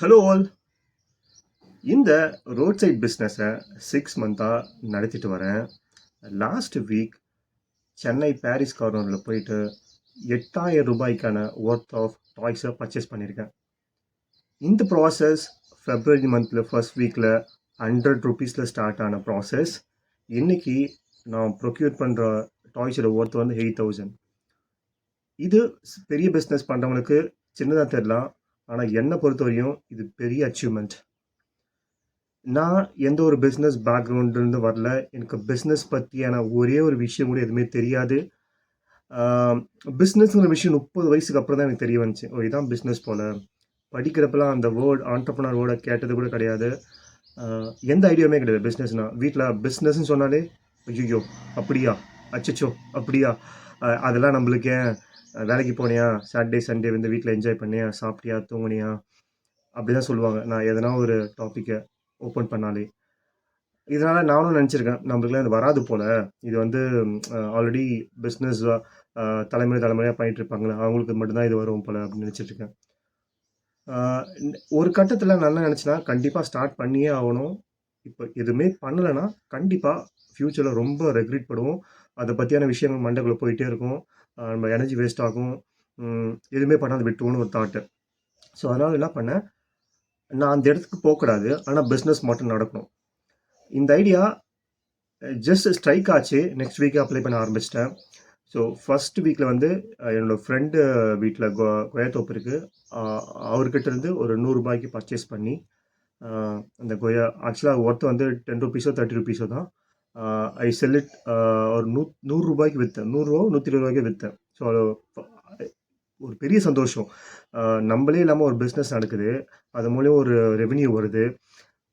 Hello all இந்த road side பிஸ்னஸை six மந்த்தாக நடத்திட்டு வரேன். லாஸ்ட் வீக் சென்னை பாரிஸ் கார்னரில் போயிட்டு எட்டாயிரம் ரூபாய்க்கான ஒர்த் ஆஃப் டாய்ஸை பர்ச்சேஸ் பண்ணியிருக்கேன் இந்த ப்ராசஸ் ஃபெப்ரவரி மந்தில் ஃபர்ஸ்ட் வீக்கில் ஹண்ட்ரட் ருபீஸில் ஸ்டார்ட் ஆன ப்ராசஸ் இன்றைக்கி நான் ப்ரொக்யூர் பண்ணுற டாய்ஸோட ஒர்த் வந்து எயிட் தௌசண்ட் இது பெரிய பிஸ்னஸ் பண்ணுறவங்களுக்கு சின்னதாக தெரியலாம். ஆனால் என்னை பொறுத்தவரையும் இது பெரிய அச்சீவ்மெண்ட் நான் எந்த ஒரு பிஸ்னஸ் பேக்ரவுண்ட்லேருந்து வரல. எனக்கு பிஸ்னஸ் பற்றியான ஒரே ஒரு விஷயம் கூட எதுவுமே தெரியாது. பிஸ்னஸ்ங்கிற விஷயம் முப்பது வயசுக்கு அப்புறம் தான் எனக்கு தெரிய வந்துச்சு. ஓ இதான் பிஸ்னஸ் போல். படிக்கிறப்பெல்லாம் அந்த வேர்ட் ஆண்டர்பனர் வேர்டை கேட்டது கூட கிடையாது. எந்த ஐடியாவுமே கிடையாது பிஸ்னஸ்னால் வீட்டில் பிஸ்னஸ்ன்னு சொன்னாலே ஐயோ அப்படியா? அச்சச்சோ அப்படியா? அதெல்லாம் நம்மளுக்கு ஏன்? வேலைக்கு போனியா? சாட்டர்டே சண்டே வந்து வீட்டில் என்ஜாய் பண்ணியா? சாப்பிட்டியா? தூங்குனியா? அப்படி தான் சொல்லுவாங்க. நான் எதனா ஒரு டாப்பிக்கை ஓப்பன் பண்ணாலே. இதனால் நானும் நினச்சிருக்கேன் நம்மளுக்குலாம் இது வராது போல். இது வந்து ஆல்ரெடி பிஸ்னஸ் தலைமுறை தலைமுறையாக பண்ணிட்டு இருப்பாங்களே அவங்களுக்கு மட்டும்தான் இது வரும் போல் அப்படின்னு நினச்சிட்ருக்கேன் ஒரு கட்டத்தில் நான் நினச்சினா கண்டிப்பாக ஸ்டார்ட் பண்ணியே ஆகணும். இப்போ எதுவுமே பண்ணலைன்னா கண்டிப்பாக ஃப்யூச்சரில் ரொம்ப ரெக்ரெட் படுவோம். அதை பற்றியான விஷயங்கள் மண்டைக்குள்ளே போயிட்டே இருக்கும். நம்ம எனர்ஜி வேஸ்ட் ஆகும். எதுவுமே பண்ணாது விட்டுவோன்னு ஒரு தாட்டு ஸோ அதனால் என்ன பண்ணேன்? நான் அந்த இடத்துக்கு போகக்கூடாது. ஆனால் பிஸ்னஸ் மட்டும் நடக்கணும். இந்த ஐடியா ஜஸ்ட் ஸ்ட்ரைக் ஆச்சு. நெக்ஸ்ட் வீக்கே அப்ளை பண்ண ஆரம்பிச்சிட்டேன். ஸோ ஃபஸ்ட் வீக்கில் வந்து என்னோடய ஃப்ரெண்டு வீட்டில் கொ கொயத்தோப்பு இருக்குது அவர்கிட்ட இருந்து ஒரு நூறுரூபாய்க்கு பர்ச்சேஸ் பண்ணி அந்த கொய்யா ஆக்சுவலாக ஒர்த்து வந்து டென் ருபீஸோ தேர்ட்டி ருபீஸோ தான். ஐ செல் இட் ஒரு நூ நூறுரூபாய்க்கு விற்றேன் நூறுரூவா நூற்றி இருபது ரூபாய்க்கு விற்றேன் ஸோ ஒரு பெரிய சந்தோஷம். Uh, நம்மளே இல்லாமல் ஒரு பிஸ்னஸ் நடக்குது. அது மூலியம் ஒரு ரெவென்யூ வருது.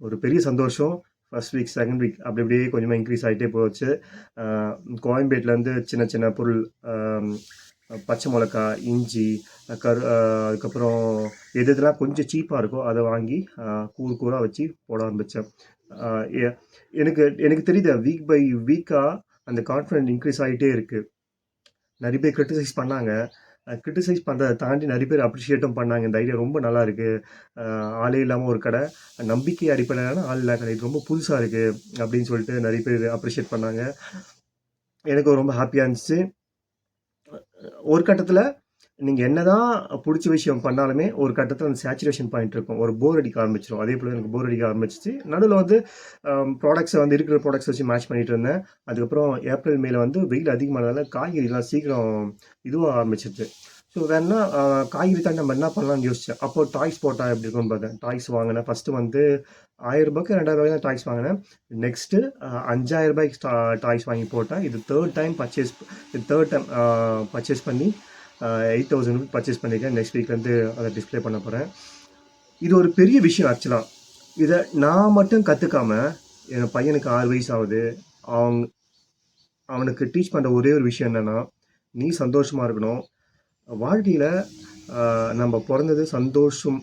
ஒரு பெரிய சந்தோஷம். ஃபர்ஸ்ட் வீக் செகண்ட் வீக் அப்படி அப்படியே கொஞ்சமாக இன்க்ரீஸ் ஆகிட்டே போச்சு. Uh, கோயம்பேட்லேருந்து சின்ன சின்ன பொருள் um, பச்சை மிளகா இஞ்சி கரு uh, அதுக்கப்புறம் எது இதெல்லாம் கொஞ்சம் சீப்பாக இருக்கோ அதை வாங்கி கூறு கூறாக வச்சு போட ஆரம்பித்தேன் எனக்கு எனக்கு தெரியுது வீக் பை வீக்காக அந்த கான்ஃபிடென்ட் இன்க்ரீஸ் ஆகிட்டே இருக்குது நிறைய பேர் கிரிட்டிசைஸ் பண்ணாங்க. கிரிட்டிசைஸ் பண்ணுறதை தாண்டி நிறைய பேர் அப்ரிஷியேட்டும் பண்ணாங்க. இந்த ஐடியா ரொம்ப நல்லா இருக்குது ஆளே இல்லாமல் ஒரு கடை. நம்பிக்கை அடிப்படையிலான ஆள் இல்லாத கடை. இது ரொம்ப புதுசாக இருக்குது அப்படின்னு சொல்லிட்டு நிறைய பேர் அப்ரிஷியேட் பண்ணாங்க. எனக்கு ரொம்ப ஹாப்பியாக இருந்துச்சு. ஒரு கட்டத்தில் நீங்கள் என்னதான் பிடிச்ச விஷயம் பண்ணாலுமே ஒரு கட்டத்தில் அந்த சேச்சுரேஷன் பாயிண்ட் இருக்கும். ஒரு போர் அடிக்க ஆரம்பிச்சிடும் அதே போல் எனக்கு போர் அடிக்க ஆரம்பிச்சிச்சு. நடுவில் வந்து ப்ராடக்ட்ஸை வந்து இருக்கிற ப்ராடக்ட்ஸ் வச்சு மேட்ச் பண்ணிட்டு இருந்தேன். அதுக்கப்புறம் ஏப்ரல் மேல வந்து வெயில் அதிகமானதால காய்கறிலாம் சீக்கிரம் இதுவாக ஆரம்பிச்சிருச்சு. ஸோ வேணா காய்கறி தான் நம்ம என்ன பண்ணலாம்னு யோசிச்சேன். அப்போ டாய்ஸ் போட்டால் எப்படி இருக்கும்னு பார்த்தேன். டாய்ஸ் வாங்கினேன். ஃபஸ்ட்டு வந்து ஆயிரம் ரூபாய்க்கு ரெண்டாயிரம் ரூபாய்க்கு தான் டாய்ஸ் வாங்கினேன். நெக்ஸ்ட்டு அஞ்சாயிரம் ரூபாய்க்கு டாய்ஸ் வாங்கி போட்டேன். இது தேர்ட் டைம் பர்ச்சேஸ் இது தேர்ட் டைம் பர்ச்சேஸ் பண்ணி எயிட் தௌசண்ட் பர்ச்சேஸ் பண்ணியிருக்கேன் நெக்ஸ்ட் வீக் வந்து அதை டிஸ்ப்ளே பண்ண போகிறேன் இது ஒரு பெரிய விஷயம் ஆக்சுவலாக இதை நான் மட்டும் கற்றுக்காம என் பையனுக்கு ஆறு வயசு ஆகுது. அவங்க அவனுக்கு டீச் பண்ணுற ஒரே ஒரு விஷயம் என்னென்னா நீ சந்தோஷமாக இருக்கணும். வாழ்க்கையில் நம்ம பிறந்தது சந்தோஷம்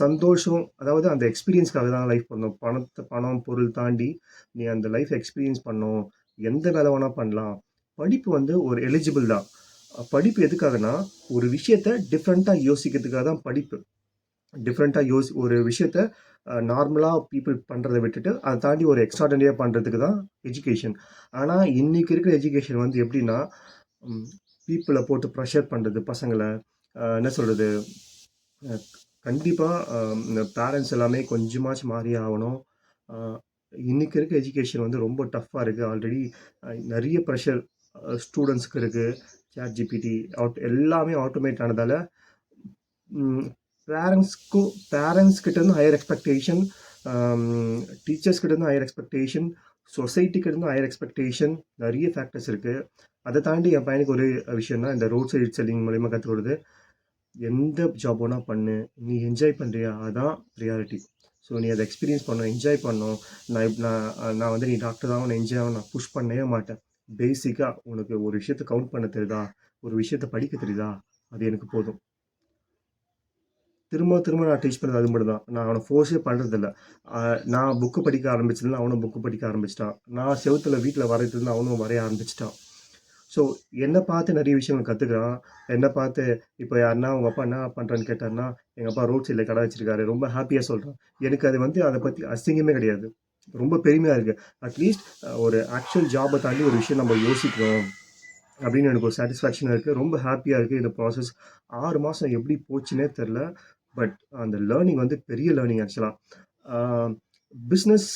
சந்தோஷம் அதாவது அந்த எக்ஸ்பீரியன்ஸ்க்காக தான் லைஃப் பண்ணணும் பணத்தை பணம் பொருள் தாண்டி நீ அந்த லைஃப் எக்ஸ்பீரியன்ஸ் பண்ணணும் எந்த வேலை வேணால் பண்ணலாம். படிப்பு வந்து ஒரு எலிஜிபிள் தான். படிப்பு எதுக்காகனா ஒரு விஷயத்த டிஃப்ரெண்ட்டாக யோசிக்கிறதுக்காக தான் படிப்பு. டிஃப்ரெண்ட்டாக யோசி ஒரு விஷயத்த நார்மலாக பீப்புள் பண்ணுறதை விட்டுட்டு அதை தாண்டி ஒரு எக்ஸ்ட்ராடனரியாக பண்ணுறதுக்கு தான் எஜுகேஷன் ஆனால் இன்றைக்கி இருக்கிற எஜுகேஷன் வந்து எப்படின்னா பீப்புளை போட்டு ப்ரெஷர் பண்ணுறது பசங்களை என்ன சொல்கிறது கண்டிப்பாக பேரண்ட்ஸ் எல்லாமே கொஞ்சமாச்சும் மாறி ஆகணும். இன்றைக்கி இருக்க எஜுகேஷன் வந்து ரொம்ப டஃப்பாக இருக்குது ஆல்ரெடி நிறைய ப்ரெஷர் ஸ்டூடெண்ட்ஸ்க்கு இருக்குது சேட் ஜிபிடி அவுட் எல்லாமே ஆட்டோமேட் ஆனதால் பேரண்ட்ஸ்க்கும் பேரண்ட்ஸ் கிட்டேருந்து ஹையர் எக்ஸ்பெக்டேஷன் டீச்சர்ஸ் கிட்டேருந்து ஹையர் எக்ஸ்பெக்டேஷன் சொசைட்டிக்கிட்டேருந்து ஹையர் எக்ஸ்பெக்டேஷன் நிறைய ஃபேக்டர்ஸ் இருக்குது அதை தாண்டி என் பையனுக்கு ஒரு விஷயம்னா இந்த ரோட் சைடு செல்லிங் மூலயமா கற்றுக் எந்த ஜாப் வேணால் பண்ணு நீ என்ஜாய் பண்ணுறியா அதுதான் ப்ரியாரிட்டி ஸோ நீ அதை எக்ஸ்பீரியன்ஸ் பண்ணும் என்ஜாய் பண்ணும் நான் நான் நான் வந்து நீ டாக்டர் தான் என்ஜாய் ஆகணும் நான் புஷ் பண்ணவே மாட்டேன். பேசிக்காக உனக்கு ஒரு விஷயத்தை கவுண்ட் பண்ண தெரியுதா? ஒரு விஷயத்தை படிக்க தெரியுதா? அது எனக்கு போதும். திரும்ப திரும்ப நான் டீச் பண்ணுறது அது மட்டும் தான் நான் அவனை ஃபோர்ஸே பண்ணுறதில்ல நான் புக்கு படிக்க ஆரம்பிச்சதுல அவனும் புக்கு படிக்க ஆரம்பிச்சிட்டான். நான் செவுத்துல வீட்டில் வரையறதுல அவனும் வரைய ஆரம்பிச்சிட்டான். ஸோ என்னை பார்த்து நிறைய விஷயங்கள் கற்றுக்குறான் என்னை பார்த்து இப்போ யாருன்னா உங்கள் அப்பா என்ன பண்ணுறான்னு கேட்டாருன்னா எங்கள் அப்பா ரோட் சைடில் கடை வச்சிருக்காரு. ரொம்ப ஹாப்பியாக சொல்கிறான் எனக்கு அது வந்து அதை பற்றி அசிங்கமே கிடையாது. ரொம்ப பெருமையாக இருக்குது அட்லீஸ்ட் ஒரு ஆக்சுவல் ஜாபை தாண்டி ஒரு விஷயம் நம்ம யோசிக்கிறோம். அப்படின்னு எனக்கு ஒரு சாட்டிஸ்ஃபேக்ஷனாக இருக்குது ரொம்ப ஹாப்பியாக இருக்குது இந்த ப்ராசஸ் ஆறு மாதம் எப்படி போச்சுன்னே தெரில பட் அந்த லேர்னிங் வந்து பெரிய லேர்னிங் ஆக்சுவலாக பிஸ்னஸ்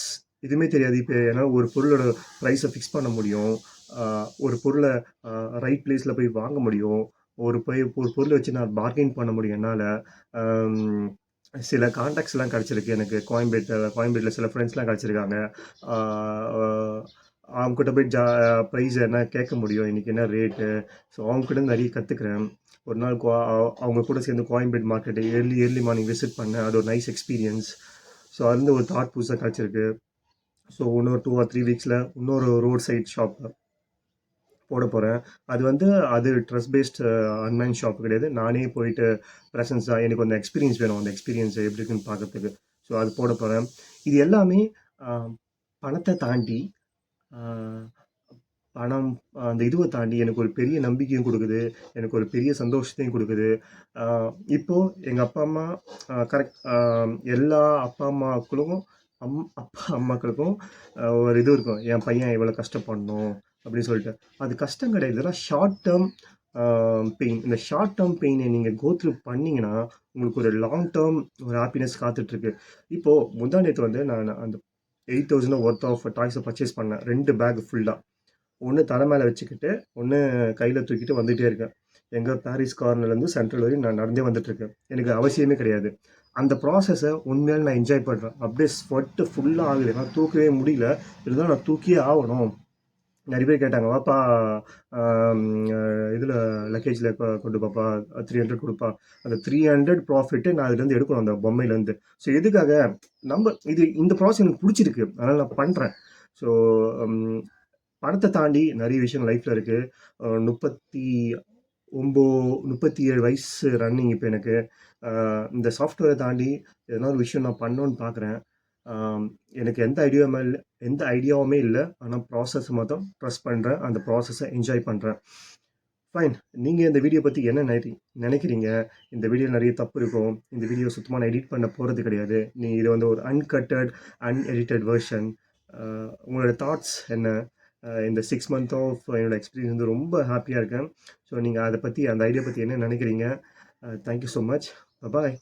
எதுவுமே தெரியாது. இப்போ ஏன்னா ஒரு பொருளோட ப்ரைஸை ஃபிக்ஸ் பண்ண முடியும். ஒரு பொருளை ரைட் பிளேஸில் போய் வாங்க முடியும். ஒரு போய் ஒரு பொருளை வச்சு நான் பார்கெயின் பண்ண முடியும் என்னால். சில காண்டாக்ட்ஸ்லாம் கிடச்சிருக்கு. எனக்கு கோயம்பேட்டில் கோயம்பேட்டில் சில ஃப்ரெண்ட்ஸ்லாம் கிடச்சிருக்காங்க. அவங்ககிட்ட போய் ஜா ப்ரைஸ் என்ன கேட்க முடியும்? இன்றைக்கி என்ன ரேட்டு ஸோ அவங்ககிட்ட நிறைய கற்றுக்குறேன் ஒரு நாள் கோ அவங்க கூட சேர்ந்து Koyambedu market early early morning visit பண்ணேன். அது ஒரு நைஸ் எக்ஸ்பீரியன்ஸ் ஸோ அது ஒரு தாட் புதுசாக கிடச்சிருக்கு. ஸோ இன்னொரு டூ ஆர் த்ரீ வீக்ஸில் இன்னொரு ரோட் சைட் ஷாப்பில் போட போகிறேன் அது வந்து அது ட்ரெஸ் பேஸ்ட் ஆன்லைன் ஷாப் கிடையாது. நானே போயிட்டு ப்ரெசன்ஸாக எனக்கு அந்த எக்ஸ்பீரியன்ஸ் வேணும். அந்த எக்ஸ்பீரியன்ஸ் எப்படி இருக்குன்னு பார்க்கறதுக்கு. ஸோ அது போட போகிறேன் இது எல்லாமே பணத்தை தாண்டி பணம் அந்த இதுவை தாண்டி எனக்கு ஒரு பெரிய நம்பிக்கையும் கொடுக்குது. எனக்கு ஒரு பெரிய சந்தோஷத்தையும் கொடுக்குது. இப்போது இப்போ எங்கள் அப்பா அம்மா கரெக்ட் எல்லா அப்பா அம்மாக்களும் அம் அப்பா அம்மாக்களுக்கும் ஒரு இது இருக்கும். என் பையன் இவ்வளோ கஷ்டப்படணும். அப்படின்னு சொல்லிட்டு. அது கஷ்டம் கிடையாது இதெல்லாம் ஷார்ட் டேர்ம் பெயின் இந்த ஷார்ட் டேர்ம் பெயினை நீங்கள் கோத்ரூ பண்ணீங்கன்னா உங்களுக்கு ஒரு லாங் டேர்ம் ஒரு ஹாப்பினஸ் காத்துட்ருக்கு. இப்போது முந்தா நேற்று வந்து நான் அந்த எயிட் தௌசண்ட் ஒர்த் ஆஃப் டாய்ஸை பர்ச்சேஸ் பண்ணேன். ரெண்டு பேக் ஃபுல்லாக ஒன்று தலை மேலே வச்சுக்கிட்டு ஒன்று கையில் தூக்கிட்டு வந்துகிட்டே இருக்கேன். எங்கள் பாரிஸ் கார்னர்லேருந்து சென்ட்ரல் வரையும் நான் நடந்தே வந்துட்டுருக்கேன் எனக்கு அவசியமே கிடையாது. அந்த ப்ராசஸை உண்மையால் நான் என்ஜாய் பண்ணுறேன் அப்படியே ஸ்வெட்டு ஃபுல்லாக ஆகுது. நான் தூக்கவே முடியல. இருந்தாலும் நான் தூக்கியே ஆகணும். நிறைய பேர் கேட்டாங்க வாப்பா இதில் லக்கேஜில் கொண்டு பாப்பா த்ரீ ஹண்ட்ரட் கொடுப்பா. அந்த த்ரீ ஹண்ட்ரட் ப்ராஃபிட்டு நான் அதுலேருந்து எடுக்கணும் அந்த பொம்மையிலேருந்து. ஸோ எதுக்காக? நம்ம இது இந்த ப்ராசஸ் எனக்கு பிடிச்சிருக்கு. அதனால் நான் பண்ணுறேன் ஸோ பணத்தை தாண்டி நிறைய விஷயம் லைஃப்பில் இருக்குது முப்பத்தி ஒம்போ முப்பத்தி ஏழு வயசு ரன்னிங் இப்போ எனக்கு. இந்த சாஃப்ட்வேரை தாண்டி எதனா ஒரு விஷயம் நான் பண்ணோன்னு பார்க்குறேன் எனக்கு எந்த ஐடியாவுமே இல்லை எந்த ஐடியாவுமே இல்லை. ஆனால் ப்ராசஸ் மட்டும் ட்ரஸ்ட் பண்ணுறேன் அந்த ப்ராசஸை என்ஜாய் பண்ணுறேன் ஃபைன் நீங்கள் இந்த வீடியோ பற்றி என்ன நினை நினைக்கிறீங்க? இந்த வீடியோ நிறைய தப்பு இருக்கும். இந்த வீடியோ சுத்தமாக நான் எடிட் பண்ண போகிறது கிடையாது. நீ இது வந்து ஒரு அன்கட்டட் அன்எடிட்டட் வெர்ஷன் உங்களோட தாட்ஸ் என்ன? இந்த சிக்ஸ் மந்த் ஆஃப் என்னோட எக்ஸ்பீரியன்ஸ் வந்து ரொம்ப ஹாப்பியாக இருக்கேன். ஸோ நீங்கள் அதை பற்றி அந்த ஐடியா பற்றி என்ன நினைக்கிறீங்க? Thank you so much bye